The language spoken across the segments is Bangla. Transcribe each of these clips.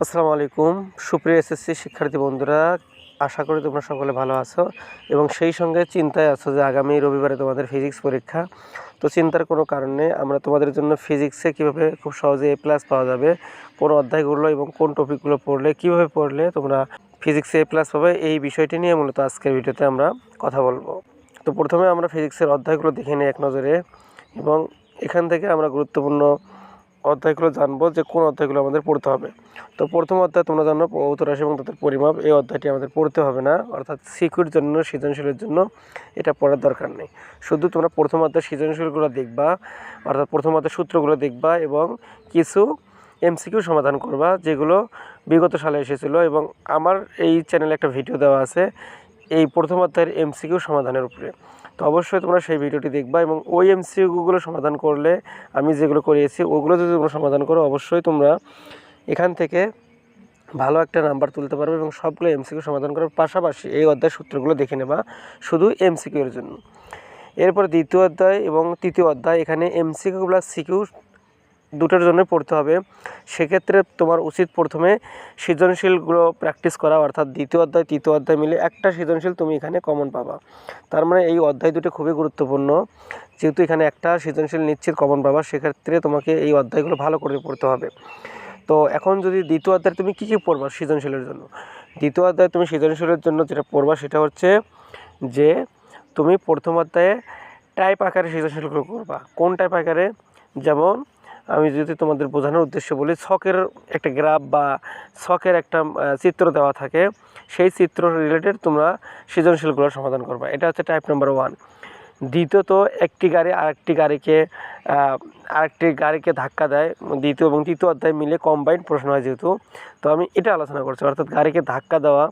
আসসালামু আলাইকুম। সুপ্রিয় এসএসসি শিক্ষার্থী বন্ধুরা, আশা করি তোমরা সকলে ভালো আছো এবং সেই সঙ্গে চিন্তায় আছো যে আগামী রবিবারে তোমাদের ফিজিক্স পরীক্ষা। তো চিন্তার কোনো কারণ আমরা তোমাদের জন্য ফিজিক্সে কীভাবে খুব সহজে এ প্লাস পাওয়া যাবে, কোন অধ্যায়গুলো এবং কোন টপিকগুলো পড়লে, কীভাবে পড়লে তোমরা ফিজিক্সে এ প্লাস পাবে, এই বিষয়টি নিয়ে মূলত আজকের ভিডিওতে আমরা কথা বলব। তো প্রথমে আমরা ফিজিক্সের অধ্যায়গুলো দেখে নিই এক নজরে এবং এখান থেকে আমরা গুরুত্বপূর্ণ অধ্যায়গুলো জানব যে কোন অধ্যায়গুলো আমাদের পড়তে হবে। তো প্রথম অধ্যায় তোমরা জানো ভৌত রাশি এবং তাদের পরিমাপ। এই অধ্যায়টি আমাদের পড়তে হবে না, অর্থাৎ সিকিউর জন্য, সৃজনশীলের জন্য এটা পড়ার দরকার নেই। শুধু তোমরা প্রথম অধ্যায় সৃজনশীলগুলো দেখবা, অর্থাৎ প্রথম অধ্যায় সূত্রগুলো দেখবা এবং কিছু এমসিকিউ সমাধান করবা, যেগুলো বিগত সালে এসেছিল এবং আমার এই চ্যানেলে একটা ভিডিও দেওয়া আছে, এই প্রথম অধ্যায়ের এমসিকিউ সমাধানের উপরে। তো অবশ্যই তোমরা সেই ভিডিওটি দেখবা এবং ওই এমসিকিউগুলো সমাধান করলে আমি যেগুলো করিয়েছি, ওগুলো যদি তোমরা সমাধান করো, অবশ্যই তোমরা এখান থেকে ভালো একটা নাম্বার তুলতে পারবে এবং সবগুলো এমসিকিউ সমাধান করার পাশাপাশি এই অধ্যায় সূত্রগুলো দেখে নেবা শুধু এমসিকিউর জন্য। এরপর দ্বিতীয় অধ্যায় এবং তৃতীয় অধ্যায়, এখানে এমসিকিউ প্লাস সিকিউ দুটোর জন্য পড়তে হবে। সেক্ষেত্রে তোমার উচিত প্রথমে সৃজনশীলগুলো প্র্যাকটিস করা, অর্থাৎ দ্বিতীয় অধ্যায়, তৃতীয় অধ্যায় মিলে একটা সৃজনশীল তুমি এখানে কমন পাবা। তার মানে এই অধ্যায় দুটো খুবই গুরুত্বপূর্ণ। যেহেতু এখানে একটা সৃজনশীল নিশ্চিত কমন পাবা, সেক্ষেত্রে তোমাকে এই অধ্যায়গুলো ভালো করে পড়তে হবে। তো এখন যদি দ্বিতীয় অধ্যায় তুমি কী কী পড়বা সৃজনশীলের জন্য? দ্বিতীয় অধ্যায় তুমি সৃজনশীলের জন্য যেটা পড়বা সেটা হচ্ছে যে তুমি প্রথম অধ্যায়ে টাইপ আকারে সৃজনশীলগুলো করবা। কোন টাইপ আকারে? যেমন আমি যদি তোমাদের বোঝানোর উদ্দেশ্য বলি, ছকের একটা গ্রাফ বা ছকের একটা চিত্র দেওয়া থাকে, সেই চিত্র রিলেটেড তোমরা সৃজনশীলগুলো সমাধান করবা। এটা হচ্ছে টাইপ নাম্বার ওয়ান দ্বিতীয়ত, একটি গাড়ি আরেকটি গাড়িকে আরেকটি গাড়িকে ধাক্কা দেয়, দ্বিতীয় এবং তৃতীয় অধ্যায় মিলে কম্বাইন্ড প্রশ্ন হয় যেহেতু। তো আমি এটা আলোচনা করছি, অর্থাৎ গাড়িকে ধাক্কা দেওয়া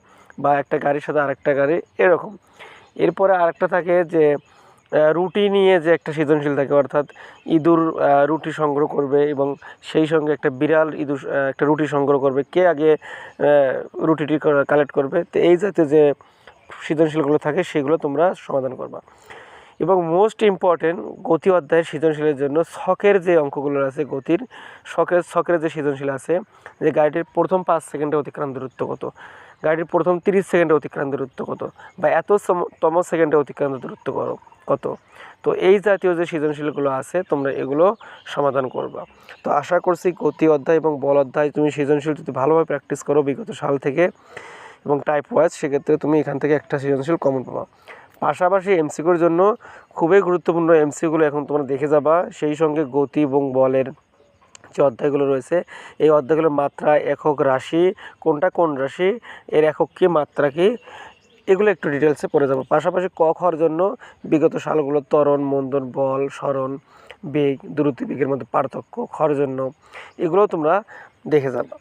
বা একটা গাড়ির সাথে আরেকটা গাড়ি, এরকম। এরপরে আরেকটা থাকে যে রুটি নিয়ে যে একটা সৃজনশীল থাকে, অর্থাৎ ইঁদুর রুটি সংগ্রহ করবে এবং সেই সঙ্গে একটা বিড়াল ইঁদুর একটা রুটি সংগ্রহ করবে। কে আগে রুটিটি কালেক্ট করবে? তো এই জাতীয় যে সৃজনশীলগুলো থাকে, সেগুলো তোমরা সমাধান করবা। এবং মোস্ট ইম্পর্টেন্ট গতি অধ্যায়ের সৃজনশীলের জন্য শখের যে অঙ্কগুলো আছে, গতির শখের শখের যে সৃজনশীল আছে, যে গাড়িটির প্রথম পাঁচ সেকেন্ডে অতিক্রান্ত দূরত্ব কত? গাড়িটির প্রথম তিরিশ সেকেন্ডে অতিক্রান্ত দূরত্ব কত? বা এত তম সেকেন্ডে অতিক্রান্ত দূরত্ব করো। কত? তো এই জাতীয় যে সৃজনশীলগুলো আছে, তোমরা এগুলো সমাধান করবা। তো আশা করছি গতি অধ্যায় এবং বল অধ্যায় তুমি সৃজনশীল যদি ভালোভাবে প্র্যাকটিস করো, বিগত সাল থেকে এবং টাইপ ওয়াইজ সেক্ষেত্রে তুমি এখান থেকে একটা সৃজনশীল কমন পাবা। পাশাপাশি এমসিকিউর জন্য খুবই গুরুত্বপূর্ণ এমসিগুলো এখন তোমরা দেখে যাবা। সেই সঙ্গে গতি এবং বলের যে অধ্যায়গুলো রয়েছে, এই অধ্যায়গুলোর মাত্রা, একক রাশি, কোনটা কোন রাশি, এর একক কী, মাত্রা কী এগুলো একটু ডিটেলসে পড়ে যাব। পাশাপাশি ক খর জন্য বিগত সালগুলো ত্বরণ, মন্দন, বল, স্মরণ, বেগ দ্রুতি বেগের মধ্যে পার্থক্য খর জন্য এগুলোও তোমরা দেখে যাবা।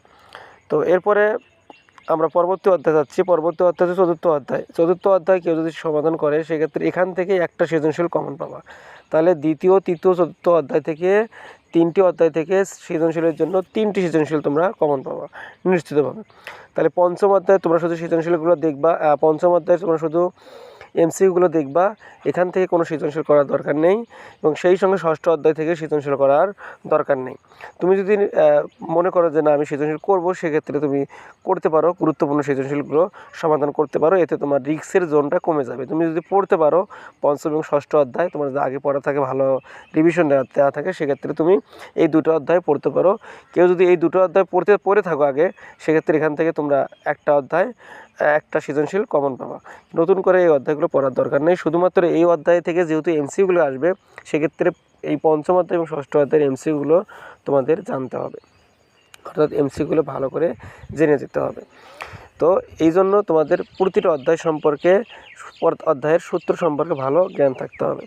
তো এরপরে আমরা পরবর্তী অধ্যায় যাচ্ছি। পরবর্তী অধ্যায় হচ্ছে চতুর্থ অধ্যায়। চতুর্থ অধ্যায় কেউ যদি সমাধান করে, সেক্ষেত্রে এখান থেকে একটা সৃজনশীল কমন পাবা। তাহলে দ্বিতীয়, তৃতীয়, চতুর্থ অধ্যায় থেকে তিনটি অধ্যায় থেকে সৃজনশীলের জন্য তিনটি সৃজনশীল তোমরা কমন পাবা, নিশ্চিতভাবে। তাহলে পঞ্চম অধ্যায় তোমরা শুধু সৃজনশীলগুলো দেখবা পঞ্চম অধ্যায় তোমরা শুধু এমসিগুলো দেখবা, এখান থেকে কোনো সৃজনশীল করার দরকার নেই এবং সেই সঙ্গে ষষ্ঠ অধ্যায় থেকে সৃজনশীল করার দরকার নেই। তুমি যদি মনে করো যে না, আমি সৃজনশীল করব, সেক্ষেত্রে তুমি করতে পারো, গুরুত্বপূর্ণ সৃজনশীলগুলো সমাধান করতে পারো, এতে তোমার রিক্সের জোনটা কমে যাবে। তুমি যদি পড়তে পারো পঞ্চম এবং ষষ্ঠ অধ্যায়, তোমার যদি আগে পড়া থাকে, ভালো রিভিশন দেওয়া থাকে, সেক্ষেত্রে তুমি এই দুটো অধ্যায় পড়তে পারো। কেউ যদি এই দুটো অধ্যায় পড়তে, পড়ে থাকো আগে, সেক্ষেত্রে এখান থেকে তোমরা একটা অধ্যায় একটা সৃজনশীল কমন পাবা নতুন করে এই অধ্যায়গুলো পড়ার দরকার নেই। শুধুমাত্র এই অধ্যায় থেকে যেহেতু এমসিগুলো আসবে, সেক্ষেত্রে এই পঞ্চম অধ্যায় এবং ষষ্ঠ অধ্যায়ের এমসিগুলো তোমাদের জানতে হবে। অর্থাৎ এমসিগুলো ভালো করে জেনে যেতে হবে। তো এই জন্য তোমাদের প্রতিটা অধ্যায় সম্পর্কে, অধ্যায়ের সূত্র সম্পর্কে ভালো জ্ঞান থাকতে হবে।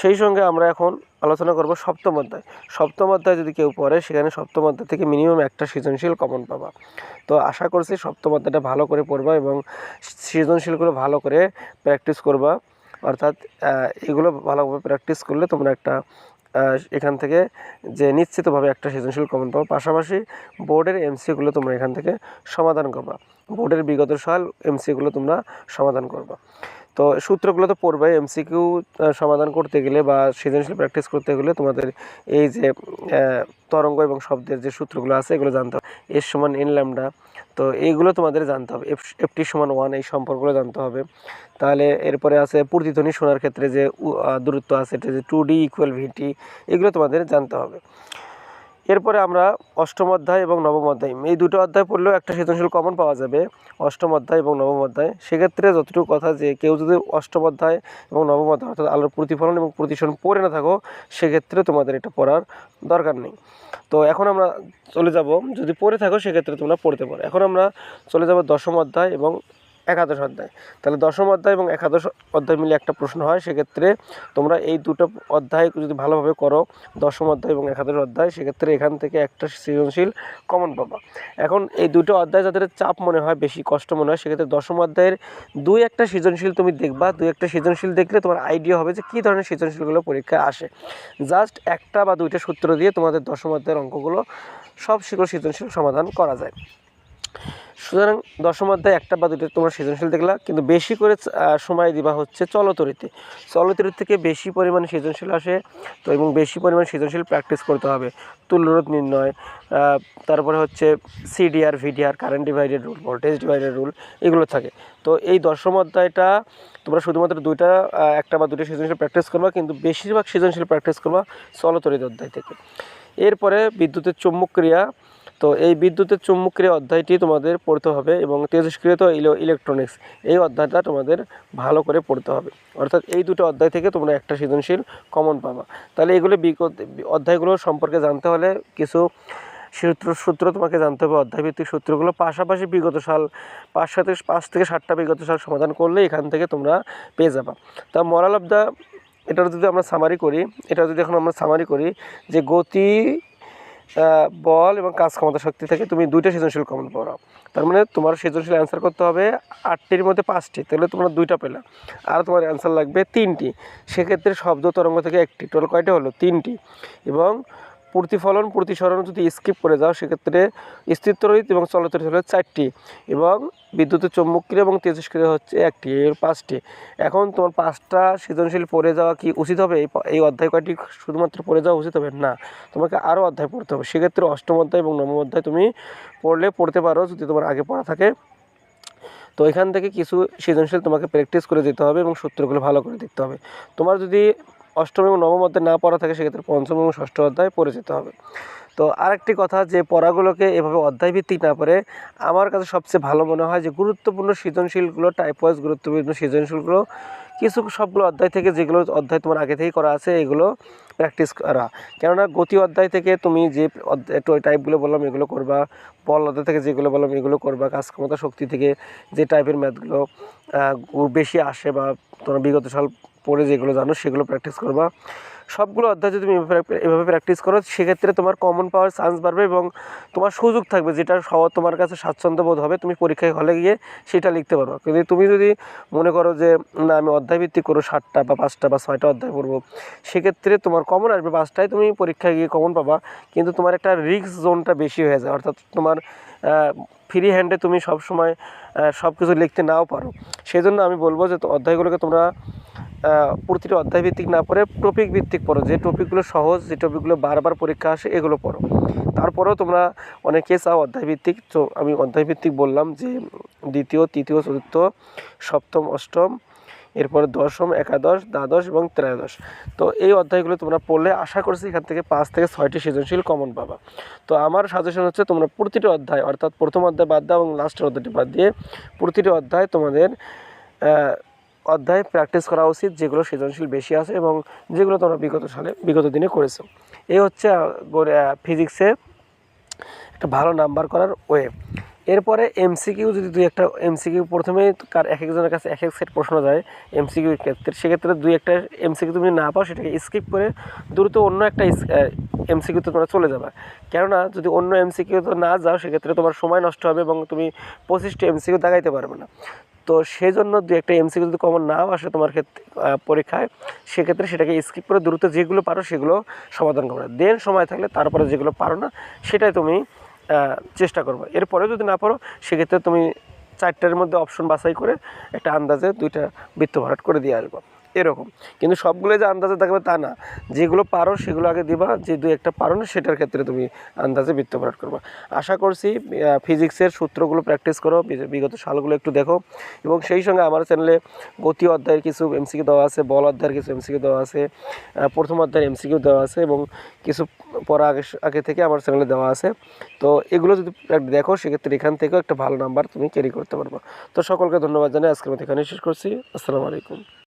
সেই সঙ্গে আমরা এখন আলোচনা করব সপ্তম অধ্যায়। সপ্তম অধ্যায় যদি কেউ পড়ে, সেখানে সপ্তম অধ্যায় থেকে মিনিমাম একটা সৃজনশীল কমন পাবা। তো আশা করছি সপ্তম অধ্যায়টা ভালো করে পড়বা এবং সৃজনশীলগুলো ভালো করে প্র্যাকটিস করবা। অর্থাৎ এগুলো ভালোভাবে প্র্যাকটিস করলে তোমরা একটা এখান থেকে যে নিশ্চিতভাবে একটা সৃজনশীল কমন পাবো। পাশাপাশি বোর্ডের এমসিগুলো তোমরা এখান থেকে সমাধান করবা। বোর্ডের বিগত সাল এমসিগুলো তোমরা সমাধান করবা। তো সূত্রগুলো তো পড়বে এমসিকিউ সমাধান করতে গেলে বা সৃজনশীল প্র্যাকটিস করতে গেলে তোমাদের এই যে তরঙ্গ এবং শব্দের যে সূত্রগুলো আছে এগুলো জানতে হবে। এর সমান এন ল্যামডা তো এইগুলো তোমাদের জানতে হবে। এফ এফটি সমান ওয়ান এই সম্পর্কগুলো জানতে হবে। তাহলে এরপরে আছে প্রতিধ্বনি শোনার ক্ষেত্রে যে দূরত্ব আছে, এটা যে টু ডি ইকুয়াল ভিটি এগুলো তোমাদের জানতে হবে। এরপরে আমরা অষ্টম অধ্যায় এবং নবম অধ্যায়, এই দুটো অধ্যায় পড়লেও একটা সৃজনশীল কমন পাওয়া যাবে, অষ্টম অধ্যায় এবং নবম অধ্যায়। সেক্ষেত্রে যতটুকু কথা যে কেউ যদি অষ্টম অধ্যায় এবং নবম অধ্যায় অর্থাৎ আলোর প্রতিফলন এবং প্রতিসরণ পড়ে না থাকো, সেক্ষেত্রে তোমাদের এটা পড়ার দরকার নেই। তো এখন আমরা চলে যাব, যদি পড়ে থাকো, সেক্ষেত্রে তোমরা পড়তে পারো। এখন আমরা চলে যাব দশম অধ্যায় এবং একাদশ অধ্যায়। তাহলে দশম অধ্যায় এবং একাদশ অধ্যায় মিলে একটা প্রশ্ন হয়, সেক্ষেত্রে তোমরা এই দুটো অধ্যায় যদি ভালোভাবে করো, দশম অধ্যায় এবং একাদশ অধ্যায়, সেক্ষেত্রে এখান থেকে একটা সৃজনশীল কমন পাবা। এখন এই দুটো অধ্যায় যাদের চাপ মনে হয়, বেশি কষ্ট মনে হয়, সেক্ষেত্রে দশম অধ্যায়ের দুই একটা সৃজনশীল তুমি দেখবা, দুই একটা সৃজনশীল দেখলে তোমার আইডিয়া হবে যে কী ধরনের সৃজনশীলগুলো পরীক্ষায় আসে। জাস্ট একটা বা দুইটা সূত্র দিয়ে তোমাদের দশম অধ্যায়ের অঙ্কগুলো সব শিকড় সৃজনশীল সমাধান করা যায়। সুতরাং দশম অধ্যায় একটা বা দুটো তোমরা সৃজনশীল দেখলা, কিন্তু বেশি করে সময় দিবা হচ্ছে চলতরিতে। চলতরিত থেকে বেশি পরিমাণে সৃজনশীল আসে, তো এবং বেশি পরিমাণে সৃজনশীল প্র্যাকটিস করতে হবে। তুল্যরোধ নির্ণয় তারপরে হচ্ছে CDR VDR current divided rule voltage divided rule এগুলো থাকে। তো এই দশম অধ্যায়টা তোমরা শুধুমাত্র দুইটা একটা বা দুটো সৃজনশীল প্র্যাকটিস করবা, কিন্তু বেশিরভাগ সৃজনশীল প্র্যাকটিস করবা চলতরিত অধ্যায় থেকে। এরপরে বিদ্যুতের চুম্বক ক্রিয়া তো এই বিদ্যুতের চুম্বক ক্রিয়া অধ্যায়টি তোমাদের পড়তে হবে এবং তেজস্ক্রিয়ত ইলো- ইলেকট্রনিক্স এই অধ্যায়টা তোমাদের ভালো করে পড়তে হবে। অর্থাৎ এই দুটো অধ্যায় থেকে তোমরা একটা সৃজনশীল কমন পাবা। তাহলে এগুলো বিগত অধ্যায়গুলো সম্পর্কে জানতে হলে কিছু সূত্র সূত্র তোমাকে জানতে হবে, অধ্যায়ভিত্তিক সূত্রগুলো। পাশাপাশি বিগত সাল, পাঁচ সাথে, পাঁচ থেকে সাতটা বিগত সাল সমাধান করলে এখান থেকে তোমরা পেয়ে যাবা। তা মরাল অফ দ্য এটার যদি আমরা সামারি করি এটা যদি এখন আমরা সামারি করি, যে গতি বল এবং কাজ ক্ষমতা শক্তি থেকে তুমি দুইটা সৃজনশীল কমন পড়াও তার মানে তোমার সৃজনশীল অ্যান্সার করতে হবে আটটির মধ্যে পাঁচটি, তাহলে তোমরা দুইটা পেলা। আর তোমার অ্যান্সার লাগবে তিনটি। সেক্ষেত্রে শব্দ তরঙ্গ থেকে একটি। টোটাল কয়টা হলো? তিনটি। এবং প্রতিফলন, প্রতিসরণ যদি স্কিপ করে যাও, সেক্ষেত্রে স্থিরতরিত এবং চলতরিত হলো চারটি এবং বিদ্যুতের চৌম্বকীয় এবং তেজস্ক্রিয় হচ্ছে একটি এর পাঁচটি। এখন তোমার পাঁচটা সৃজনশীল পড়ে যাওয়া কি উচিত হবে? এই অধ্যায় কয়টি শুধুমাত্র পড়ে যাওয়া উচিত হবে? না, তোমাকে আরও অধ্যায় পড়তে হবে। সেক্ষেত্রে অষ্টম অধ্যায় এবং নবম অধ্যায় তুমি পড়লে, পড়তে পারো যদি তোমার আগে পড়া থাকে। তো এখান থেকে কিছু সৃজনশীল তোমাকে প্র্যাকটিস করে দিতে হবে এবং সূত্রগুলো ভালো করে দেখতে হবে। তোমার যদি অষ্টম এবং নবম অধ্যায় না পড়া থাকে, সেক্ষেত্রে পঞ্চম এবং ষষ্ঠ অধ্যায় পড়ে যেতে হবে। তো আরেকটি কথা যে পড়াগুলোকে এভাবে অধ্যায় ভিত্তিক না পড়ে, আমার কাছে সবচেয়ে ভালো মনে হয় যে গুরুত্বপূর্ণ সৃজনশীলগুলো টাইপ ওয়াইজ গুরুত্বপূর্ণ সৃজনশীলগুলো, কিছু সবগুলো অধ্যায় থেকে যেগুলো অধ্যায় তোমার আগে থেকেই করা আছে, এগুলো প্র্যাকটিস করা। কেননা গতি অধ্যায় থেকে তুমি যে টাইপগুলো বললাম, এগুলো করবা, বল অধ্যায় থেকে যেগুলো বললাম, এগুলো করবা কাজ ক্ষমতা শক্তি থেকে যে টাইপের ম্যাথগুলো বেশি আসে বা তোমার বিগত সাল পড়ে যেগুলো জানো, সেগুলো প্র্যাকটিস করবা। সবগুলো অধ্যায় যদি তুমি এভাবে- প্র্যাকটিস করো, সেক্ষেত্রে তোমার কমন পাওয়ার চান্স বাড়বে এবং তোমার সুযোগ থাকবে, যেটা তোমার কাছে স্বাচ্ছন্দ্য বোধ হবে, তুমি পরীক্ষায় হলে গিয়ে সেটা লিখতে পারবে। কিন্তু তুমি যদি মনে করো যে, না, আমি অধ্যায় ভিত্তিক করো সাতটা বা পাঁচটা বা ছয়টা অধ্যায় পড়ব, সেক্ষেত্রে তোমার কমন আসবে, পাঁচটায় তুমি পরীক্ষায় গিয়ে কমন পাবা। কিন্তু তোমার একটা রিস্ক জোনটা বেশি হয়ে যায়, অর্থাৎ তোমার ফ্রি হ্যান্ডে তুমি সব সময় সব কিছু লিখতে নাও পারো। সেই জন্য আমি বলব যে অধ্যায়গুলোকে তোমরা প্রতিটা অধ্যায় ভিত্তিক না পড়ে টপিক ভিত্তিক পড়ো। যে টপিকগুলো সহজ, যে টপিকগুলো বারবার পরীক্ষা আসে, এগুলো পড়ো। তারপরেও তোমরা অনেকে চাও অধ্যায় ভিত্তিক তো আমি অধ্যায় ভিত্তিক বললাম যে দ্বিতীয়, তৃতীয়, চতুর্থ, সপ্তম, অষ্টম, এরপরে দশম, একাদশ, দ্বাদশ এবং ত্রয়োদশ। তো এই অধ্যায়গুলো তোমরা পড়লে আশা করছি এখান থেকে পাঁচ থেকে ছয়টি সৃজনশীল কমন পাবা। তো আমার সাজেশন হচ্ছে তোমরা প্রতিটি অধ্যায়, অর্থাৎ প্রথম অধ্যায় বাদ দাও এবং লাস্টের অধ্যায়টি বাদ দিয়ে প্রতিটি অধ্যায় তোমাদের অধ্যায় প্র্যাকটিস করা উচিত যেগুলো সৃজনশীল বেশি আছে এবং যেগুলো তোমরা বিগত সালে, বিগত দিনে করেছ। এই হচ্ছে ফিজিক্সে একটা ভালো নাম্বার করার ওয়ে এরপরে এমসিকিউ যদি দুই একটা এমসিকিউ প্রথমে কার এক একজনের কাছে এক এক সেট প্রশ্ন যায় এমসিকিউ ক্ষেত্রে, সেক্ষেত্রে দুই একটা এমসিকিউ তুমি না পাও, সেটাকে স্কিপ করে দ্রুত অন্য একটা এমসিকিউতে তোমরা চলে যাবে। কেননা, যদি অন্য এমসিকিউ তো না যাও, সেক্ষেত্রে তোমার সময় নষ্ট হবে এবং তুমি পঁচিশটা এমসিকিউ দাগাইতে পারবে না। তো সেই জন্য দু একটা এমসিকিউ যদি কমন নাও আসে তোমার ক্ষেত্রে পরীক্ষায়, সেক্ষেত্রে সেটাকে স্কিপ করে দ্রুত যেগুলো পারো সেগুলো সমাধান করবে দেন সময় থাকলে তারপরে যেগুলো পারো না, সেটাই তুমি চেষ্টা করব। এরপরেও যদি না পারো, সেক্ষেত্রে তুমি চারটার মধ্যে অপশন বাছাই করে একটা আন্দাজে দুইটা বৃত্ত ভরাট করে দিয়ে আসব। এরকম। কিন্তু সবগুলো যে আন্দাজে থাকবে তা না। যেগুলো পারো সেগুলো আগে দিবা, যে দুই একটা পারো না সেটার ক্ষেত্রে তুমি আন্দাজে বৃত্ত ভরাট করবা। আশা করছি ফিজিক্সের সূত্রগুলো প্র্যাকটিস করো বিগত সালগুলো একটু দেখো। এবং সেই সঙ্গে আমার চ্যানেলে গতি অধ্যায়ের কিছু এমসিকিউ দেওয়া আছে, বল অধ্যায়ের কিছু এমসিকিউ দেওয়া আছে প্রথম অধ্যায়ের এমসিকিউ দেওয়া আছে এবং কিছু পড়া আগে আগে থেকে আমার চ্যানেলে দেওয়া আছে। তো এগুলো যদি দেখো, সেক্ষেত্রে এখান থেকেও একটা ভালো নাম্বার তুমি ক্যারি করতে পারব। তো সকলকে ধন্যবাদ জানাই, আজকের মতো এখানে শেষ করছি। আসসালামু আলাইকুম।